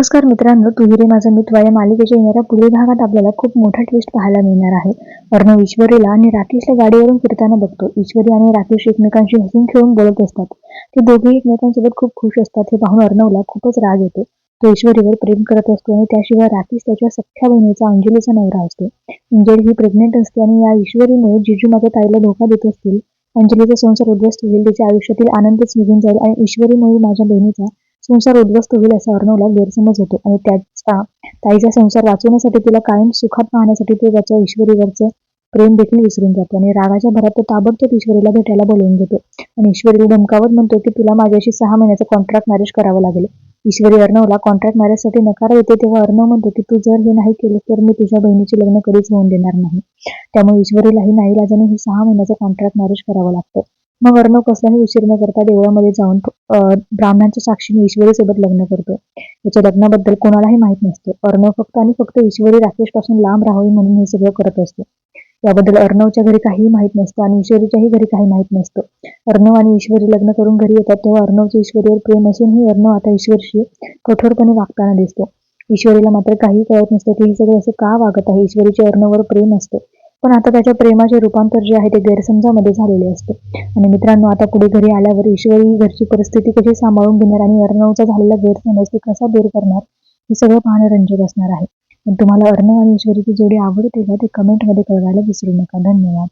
नमस्कार मित्रांनो तू रे माझा मित्र या मालिकेच्या येणाऱ्या पुढील भागात आपल्याला खूप मोठा ट्विस्ट पाहायला मिळणार आहे. अर्णव ईश्वरीला आणि राकेशला गाडीवरून फिरताना बघतो. ईश्वरी आणि राकेश एकमेकांशी हसून खेळून बोलत असतात. ते दोघे एकमेकांसोबत खूप खुश असतात हे पाहून अर्णवला खूपच राग येतो. तो ईश्वरीवर प्रेम करत असतो आणि त्याशिवाय राकेश त्याच्या सख्या बहिणीचा अंजलीचा नवरा असतो. अंजली ही प्रेग्नेंट असते आणि या ईश्वरीमुळे जिजू माझ्या ताईला धोका देत असतील. अंजलीचा संसार उद्ध्वस्त होईल तिच्या आयुष्यातील आनंदच निघून जाईल आणि ईश्वरीमुळे माझ्या बहिणीचा संसार उद्ध्वस्त होईल असा अर्णवला गैरसमज होतो. आणि त्याचा ताईचा संसार वाचवण्यासाठी तिला कायम सुखात पाहण्यासाठी तो त्याच्या ईश्वरीवरचं प्रेम देखील विसरून जातो. आणि रागाच्या भरात तो ताबडतोब ईश्वरीला भेटायला बोलवून घेतो. आणि ईश्वरीला धमकावत म्हणतो की तुला माझ्याशी सहा महिन्याचं कॉन्ट्रॅक्ट मॅरेज करावं लागेल. ईश्वरी अर्णवला कॉन्ट्रॅक्ट मॅरेजसाठी नकार देते तेव्हा अर्णव म्हणतो की तू जर हे नाही केलं तर मी तुझ्या बहिणीचे लग्न कधीच होऊन देणार नाही. त्यामुळे ईश्वरीलाही नाही राजाने हे सहा महिन्याचं कॉन्ट्रॅक्ट मॅरेज करावं लागतं. मग अर्णव कसलाही उशीर न करता देवळामध्ये जाऊन ब्राह्मणांच्या साक्षीने ईश्वरी सोबत लग्न करतो. याच्या लग्नाबद्दल कोणालाही माहीत नसते. अर्णव फक्त आणि फक्त ईश्वरी राकेशपासून लांब राहावी म्हणून हे सगळं करत असतो. याबद्दल अर्णवच्या घरी काहीही माहीत नसतं आणि ईश्वरीच्याही घरी काही माहीत नसतं. अर्णव आणि ईश्वरी लग्न करून घरी येतात तेव्हा अर्णवचे ईश्वरीवर प्रेम असूनही अर्णव आता ईश्वरशी कठोरपणे वागताना दिसतो. ईश्वरीला मात्र काही कळत नसतं की हे सगळं असं का वागत आहे. ईश्वरीचे अर्णवर प्रेम असतं. पण आता त्याच्या प्रेमाचे रूपांतर जे आहे ते गैरसमजामध्ये झालेले असते. आणि मित्रांनो आता पुढे घरी आल्यावर ईश्वरी घरची परिस्थिती कशी सांभाळून घेणार आणि अर्णवचा झालेला गैरसमज ते कसा दूर करणार हे सगळं पाहणं रंजक असणार आहे. पण तुम्हाला अर्णव आणि ईश्वरीची जोडी आवडते का ते कमेंटमध्ये कळवायला विसरू नका. धन्यवाद.